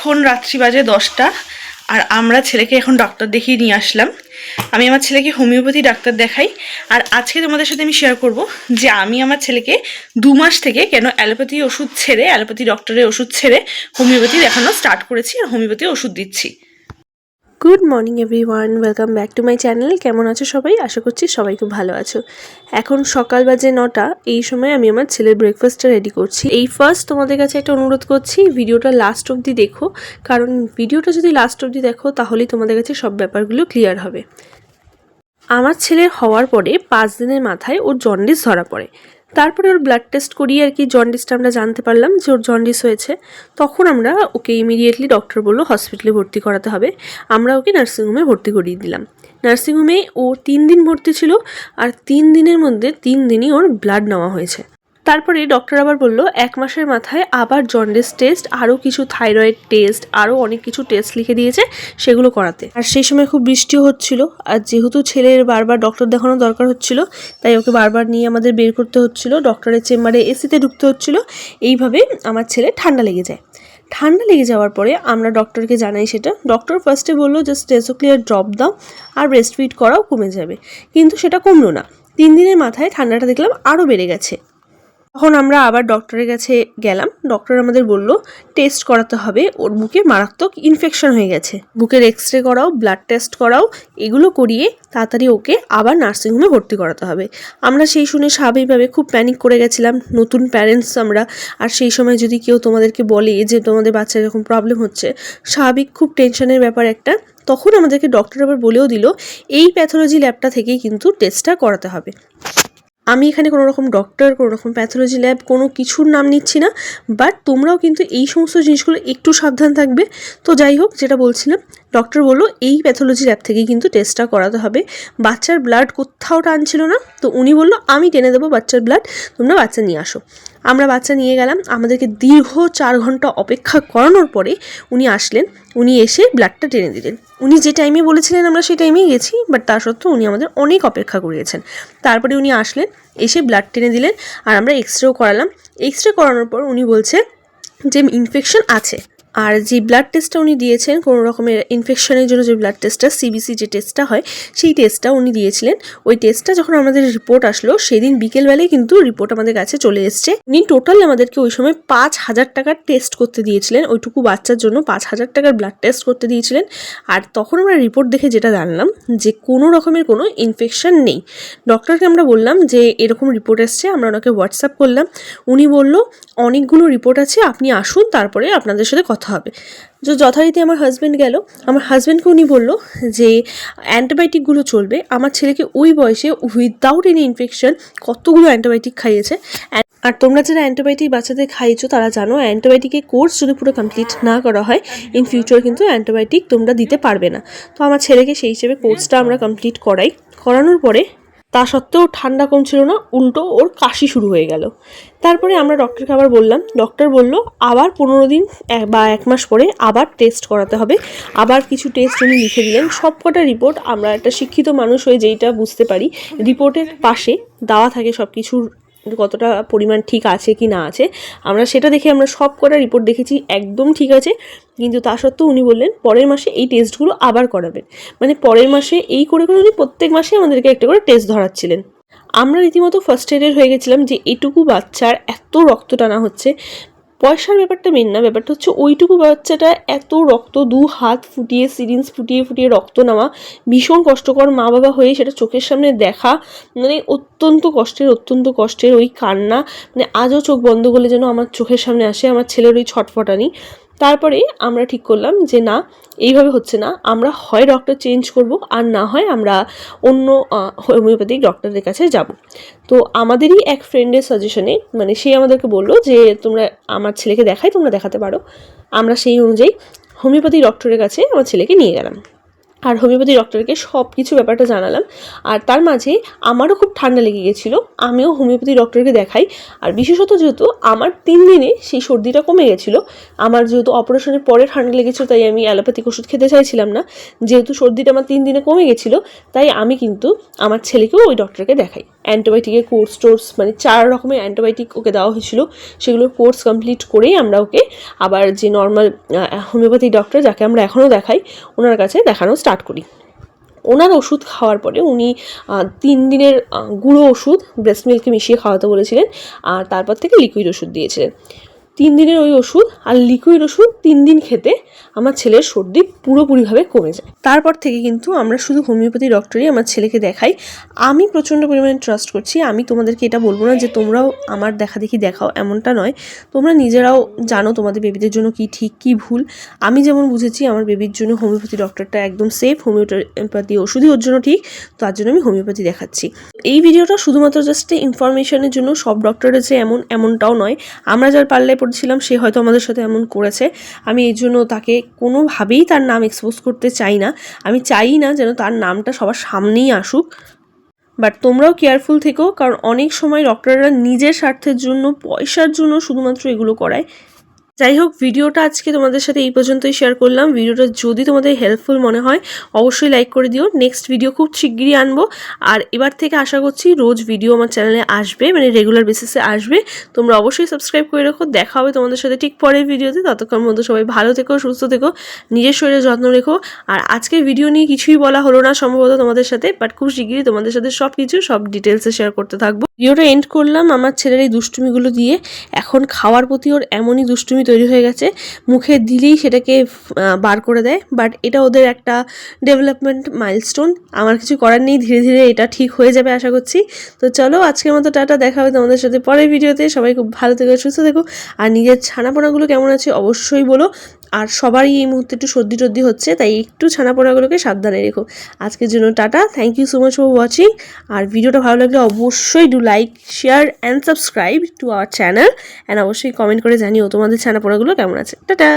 এখন রাত্রি বাজে দশটা, আর আমরা ছেলেকে এখন ডাক্তার দেখিয়ে নিয়ে আসলাম। আমি আমার ছেলেকে হোমিওপ্যাথি ডাক্তার দেখাই, আর আজকে তোমাদের সাথে আমি শেয়ার করব যে আমি আমার ছেলেকে দু মাস থেকে কেন অ্যালোপ্যাথি ওষুধ ছেড়ে, অ্যালোপ্যাথি ডক্টরের ওষুধ ছেড়ে হোমিওপ্যাথি দেখানো স্টার্ট করেছি আর হোমিওপ্যাথি ওষুধ দিচ্ছি। Good morning everyone, welcome back to my channel. কেমন আছো সবাই? আশা করছি সবাই খুব ভালো আছো। এখন সকাল বাজে নটা, এই সময় আমি আমার ছেলের ব্রেকফাস্টটা রেডি করছি। এই ফার্স্ট তোমাদের কাছে একটা অনুরোধ করছি, ভিডিওটা লাস্ট অবধি দেখো। কারণ ভিডিওটা যদি লাস্ট অবধি দেখো, তাহলেই তোমাদের কাছে সব ব্যাপারগুলো ক্লিয়ার হবে। আমার ছেলের হওয়ার পরে পাঁচ দিনের মাথায় ওর জন্ডিস ধরা পড়ে। তারপরে ওর ব্লাড টেস্ট করিয়ে আর কি জন্ডিসটা আমরা জানতে পারলাম যে ওর জন্ডিস হয়েছে। তখন আমরা ওকে ইমিডিয়েটলি ডক্টর বলল হসপিটালে ভর্তি করাতে হবে। আমরা ওকে নার্সিংহোমে ভর্তি করিয়ে দিলাম। নার্সিংহোমে ও তিন দিন ভর্তি ছিল আর তিন দিনের মধ্যে তিন দিনই ওর ব্লাড নেওয়া হয়েছে। তারপরে ডক্টর আবার বলল, এক মাসের মাথায় আবার জন্ডিস টেস্ট আরও কিছু থাইরয়েড টেস্ট আরও অনেক কিছু টেস্ট লিখে দিয়েছে সেগুলো করাতে। আর সেই সময় খুব বৃষ্টিও হচ্ছিল, আর যেহেতু ছেলের বারবার ডক্টর দেখানো দরকার হচ্ছিল, তাই ওকে বারবার নিয়ে আমাদের বের করতে হচ্ছিল ডক্টরের চেম্বারে এসিতে ঢুকতে হচ্ছিল, এইভাবে আমার ছেলে ঠান্ডা লেগে যায়। ঠান্ডা লেগে যাওয়ার পরে আমরা ডক্টরকে জানাই সেটা ডক্টর ফার্স্টে বলল জাস্ট টেসোক্লিয়ার ড্রপ দাও আর ব্রেস্ট ফিড করাও কমে যাবে। কিন্তু সেটা কমলো না। তিন দিনের মাথায় ঠান্ডাটা দেখলাম আরও বেড়ে গেছে। তখন আমরা আবার ডক্টরের কাছে গেলাম। ডক্টর আমাদের বলল টেস্ট করাতে হবে। ওর বুকে মারাত্মক ইনফেকশন হয়ে গেছে। বুকের এক্স রে করাও ব্লাড টেস্ট করাও, এগুলো করিয়ে তাড়াতাড়ি ওকে আবার নার্সিংহোমে ভর্তি করাতে হবে। আমরা সেই শুনে স্বাভাবিকভাবে খুব প্যানিক করে গেছিলাম। নতুন প্যারেন্টস আমরা। আর সেই সময় যদি কেউ তোমাদেরকে বলে যে তোমাদের বাচ্চার এরকম প্রবলেম হচ্ছে, স্বাভাবিক খুব টেনশনের ব্যাপার একটা। তখন আমাদেরকে ডক্টর আবার বলেও দিল, এই প্যাথোলজি ল্যাবটা থেকেই কিন্তু টেস্টটা করাতে হবে। আমি এখানে কোনো রকম ডক্টর কোনো রকম প্যাথোলজি ল্যাব কোনো কিছুর নাম নিচ্ছি না বাট তোমরাও কিন্তু এই সমস্ত জিনিসগুলো একটু সাবধান থাকবে। তো যাই হোক, যেটা বলছিলাম ডক্টর বলল, এই প্যাথোলজি ল্যাব থেকেই কিন্তু টেস্টটা করাতে হবে। বাচ্চার ব্লাড কোথাও টানছিল না, তো উনি বলল, আমি টেনে দেবো বাচ্চার ব্লাড তোমরা বাচ্চা নিয়ে আসো। আমরা বাচ্চা নিয়ে গেলাম। আমাদেরকে দীর্ঘ চার ঘণ্টা অপেক্ষা করানোর পরে উনি আসলেন। উনি এসে ব্লাডটা টেনে দিলেন। উনি যে টাইমে বলেছিলেন আমরা সেই টাইমেই গেছি বাট তা সত্ত্বেও উনি আমাদের অনেক অপেক্ষা করিয়েছেন। তারপরে উনি আসলেন, এসে ব্লাড টেনে দিলেন, আর আমরা এক্স রেও করালাম। এক্স রে করানোর পর উনি বলছে যে, ইনফেকশন আছে। আর যে ব্লাড টেস্টটা উনি দিয়েছেন, কোনো রকমের ইনফেকশনের জন্য যে ব্লাড টেস্টটা সিবিসি যে টেস্টটা হয়, সেই টেস্টটা উনি দিয়েছিলেন। ওই টেস্টটা যখন আমাদের রিপোর্ট আসলো, সেদিন বিকেলবেলায় কিন্তু রিপোর্ট আমাদের কাছে চলে এসছে। উনি টোটাল আমাদেরকে ওই সময় পাঁচ হাজার টাকার টেস্ট করতে দিয়েছিলেন। ওইটুকু বাচ্চার জন্য পাঁচ হাজার টাকার ব্লাড টেস্ট করতে দিয়েছিলেন। আর তখন আমরা রিপোর্ট দেখে যেটা জানলাম, যে কোনো রকমের কোনো ইনফেকশন নেই। ডক্টরকে আমরা বললাম যে, এরকম রিপোর্ট এসছে, আমরা ওনাকে হোয়াটসঅ্যাপ করলাম। উনি বলল, অনেকগুলো রিপোর্ট আছে, আপনি আসুন, তারপরে আপনাদের সাথে কথা হবে। তো যথারীতি আমার হাজব্যান্ড গেল। আমার হাজব্যান্ডকে উনি বলল যে অ্যান্টিবায়োটিকগুলো চলবে। আমার ছেলেকে ওই বয়সে উইদাউট এনি ইনফেকশন কতগুলো অ্যান্টিবায়োটিক খাইয়েছে। আর তোমরা যারা অ্যান্টিবায়োটিক বাচ্চাদের খাইয়েছো, তারা জানো অ্যান্টিবায়োটিকের কোর্স যদি পুরো কমপ্লিট না করা হয় ইন ফিউচার কিন্তু অ্যান্টিবায়োটিক তোমরা দিতে পারবে না। তো আমার ছেলেকে সেই হিসেবে কোর্সটা আমরা কমপ্লিট করাই। করানোর পরে তা সত্ত্বেও ঠান্ডা কমছিল না, উল্টো ওর কাশি শুরু হয়ে গেল। তারপরে আমরা ডক্টরকে আবার বললাম ডক্টর বলল, আবার পনেরো দিন বা এক মাস পরে আবার টেস্ট করাতে হবে। আবার কিছু টেস্ট উনি লিখে দিলেন। সব কটা রিপোর্ট আমরা একটা শিক্ষিত মানুষ হয়ে যেইটা বুঝতে পারি রিপোর্টের পাশে দেওয়া থাকে সব কিছুর কতটা পরিমাণ ঠিক আছে কি না আছে, আমরা সেটা দেখে আমরা সব কটা রিপোর্ট দেখেছি, একদম ঠিক আছে। কিন্তু তা সত্ত্বেও উনি বললেন, পরের মাসে এই টেস্টগুলো আবার করাবেন। মানে পরের মাসে এই করে করে উনি প্রত্যেক মাসে আমাদেরকে একটা করে টেস্ট ধরাচ্ছিলেন। আমরা রীতিমতো ফার্স্ট এডের হয়ে গেছিলাম যে এটুকু বাচ্চার এত রক্ত টানা হচ্ছে পয়সার ব্যাপারটা মেন না, ব্যাপারটা হচ্ছে ওইটুকু বাচ্চাটা এত রক্ত, দু হাত ফুটিয়ে সিরিঞ্জ ফুটিয়ে ফুটিয়ে রক্ত নেওয়া ভীষণ কষ্টকর মা বাবা হয়ে সেটা চোখের সামনে দেখা। মানে অত্যন্ত কষ্টের অত্যন্ত কষ্টের ওই কান্না। মানে আজও চোখ বন্ধ করলে যেন আমার চোখের সামনে আসে, আমার ছেলের ওই ছটফটানি। তারপরে আমরা ঠিক করলাম যে না, এইভাবে হচ্ছে না। আমরা হয় ডক্টর চেঞ্জ করব আর না হয় আমরা অন্য হোমিওপ্যাথিক ডক্টরের কাছে যাব। তো আমাদেরই এক ফ্রেন্ডের সাজেশনে মানে সে আমাদেরকে বলল যে, তোমরা আমার ছেলেকে দেখাই, তোমরা দেখাতে পারো। আমরা সেই অনুযায়ী হোমিওপ্যাথি ডক্টরের কাছে আমার ছেলেকে নিয়ে গেলাম। আর হোমিওপ্যাথি ডক্টরকে সব কিছু ব্যাপারটা জানালাম। আর তার মাঝে আমারও খুব ঠান্ডা লেগে গেছিল আমিও হোমিওপ্যাথি ডক্টরকে দেখাই। আর বিশেষত যেহেতু আমার তিন দিনে সেই সর্দিটা কমে গেছিল, আমার যেহেতু অপারেশনের পরে ঠান্ডা লেগেছিলো, তাই আমি অ্যালোপ্যাথিক ওষুধ খেতে চাইছিলাম না। যেহেতু সর্দিটা আমার তিন দিনে কমে গেছিল, তাই আমি কিন্তু আমার ছেলেকেও ওই ডক্টরকে দেখাই। অ্যান্টিবায়োটিকের কোর্স টোর্স মানে চার রকমের অ্যান্টিবায়োটিক ওকে দেওয়া হয়েছিল। সেগুলোর কোর্স কমপ্লিট করেই আমরা ওকে আবার যে নর্মাল হোমিওপ্যাথি ডক্টর যাকে আমরা এখনও দেখাই, ওনার কাছে দেখানো স্টার্ট করি। ওনার ওষুধ খাওয়ার পরে উনি তিন দিনের গুঁড়ো ওষুধ ব্রেস্ট মিল্কে মিশিয়ে খাওয়াতে বলেছিলেন, আর তারপর থেকে লিকুইড ওষুধ দিয়েছিলেন। তিন দিনের ওই ওষুধ আর লিকুইড ওষুধ তিন দিন খেতে আমার ছেলের সর্দি পুরোপুরিভাবে কমে যায়। তারপর থেকে কিন্তু আমরা শুধু হোমিওপ্যাথি ডক্টরই আমার ছেলেকে দেখাই। আমি প্রচণ্ড পরিমাণে ট্রাস্ট করছি। আমি তোমাদেরকে এটা বলব না যে তোমরাও আমার দেখা দেখি দেখাও, এমনটা নয়। তোমরা নিজেরাও জানো তোমাদের বেবিদের জন্য কি ঠিক, কি ভুল। আমি যেমন বুঝেছি আমার বেবির জন্য হোমিওপ্যাথি ডক্টরটা একদম সেফ হোমিওপ্যাথি ওষুধই ওর জন্য ঠিক, তার জন্য আমি হোমিওপ্যাথি দেখাচ্ছি। এই ভিডিওটা শুধুমাত্র জাস্ট ইনফরমেশনের জন্য সব ডক্টরের যে এমন, এমনটাও নয়। আমরা যার পাল্লায় ছিলাম, সে হয়তো আমাদের সাথে এমন করেছে। আমি এই জন্য তাকে কোনোভাবেই তার নাম এক্সপোজ করতে চাই না। আমি চাই না যেন তার নামটা সবার সামনেই আসুক। বাট তোমরাও কেয়ারফুল থেকো, কারণ অনেক সময় ডক্টররা নিজের স্বার্থের জন্য, পয়সার জন্য শুধুমাত্র এগুলো করায়। যাই হোক ভিডিওটা আজকে তোমাদের সাথে এই পর্যন্তই শেয়ার করলাম। ভিডিওটা যদি তোমাদের হেল্পফুল মনে হয়, অবশ্যই লাইক করে দিও। নেক্সট ভিডিও খুব শিগগিরই আনব। আর এবার থেকে আশা করছি রোজ ভিডিও আমার চ্যানেলে আসবে মানে রেগুলার বেসিসে আসবে। তোমরা অবশ্যই সাবস্ক্রাইব করে রাখো। দেখা হবে তোমাদের সাথে ঠিক পরের ভিডিওতে ততক্ষণ মধ্যে সবাই ভালো থেকো, সুস্থ থেকো, নিজের শরীরের যত্ন রেখো। আর আজকে ভিডিও নিয়ে কিছুই বলা হলো না সম্ভবত তোমাদের সাথে বাট খুব শিগগিরই তোমাদের সাথে সব কিছু সব ডিটেলসে শেয়ার করতে থাকব। ভিডিওটা এন্ড করলাম আমার ছেলের এই দুষ্টুমিগুলো দিয়ে। এখন খাওয়ার প্রতি ওর এমনই দুষ্টুমি তৈরি হয়ে গেছে, মুখে দিলেই সেটাকে বার করে দেয়। বাট এটা ওদের একটা ডেভেলপমেন্ট মাইলস্টোন আমার কিছু করার নেই, ধীরে ধীরে এটা ঠিক হয়ে যাবে আশা করছি। তো চলো, আজকের মতো টাটা, দেখা হবে তোমাদের সাথে পরের ভিডিওতে। সবাই খুব ভালো থেকো, সুস্থ থেকো। আর নিজের ছানাপোনাগুলো কেমন আছে অবশ্যই বলো। আর সবারই এই মুহূর্তে একটু সর্দি টর্দি হচ্ছে, তাই একটু ছানাপোনাগুলোকে সাবধানে রেখো। আজকের জন্য tata thank you so much for watching আর ভিডিওটা ভালো লাগলে অবশ্যই do like share and subscribe to our channel and অবশ্যই কমেন্ট করে জানিও তোমাদের ছানাপোনাগুলো কেমন আছে। টাটা!